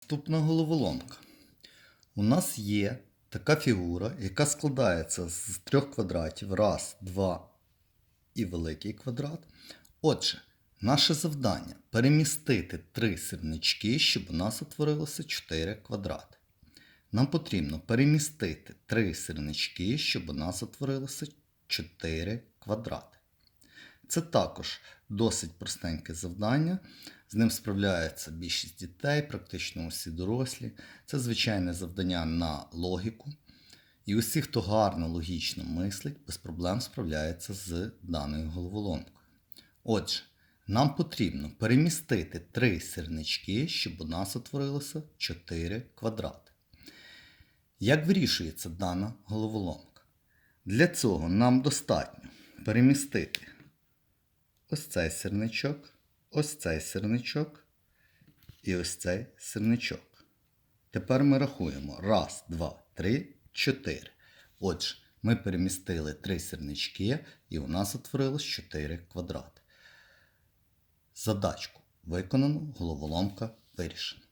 Наступна головоломка. У нас є така фігура, яка складається з трьох квадратів. Раз, два і великий квадрат. Отже, наше завдання перемістити три сірнички, щоб у нас утворилося 4 квадрати. Нам потрібно перемістити три сірнички, щоб у нас утворилося 4 квадрати. Це також досить простеньке завдання. З ним справляється більшість дітей, практично усі дорослі. Це звичайне завдання на логіку. І усі, хто гарно логічно мислить, без проблем справляється з даною головоломкою. Отже, нам потрібно перемістити три сірнички, щоб у нас утворилося 4 квадрати. Як вирішується дана головоломка? Для цього нам достатньо перемістити ось цей сирничок, ось цей сирничок і ось цей сирничок. Тепер ми рахуємо. Раз, два, три, чотири. Отже, ми перемістили три сирнички, і у нас утворилось 4 квадрати. Задачку виконано, головоломка вирішена.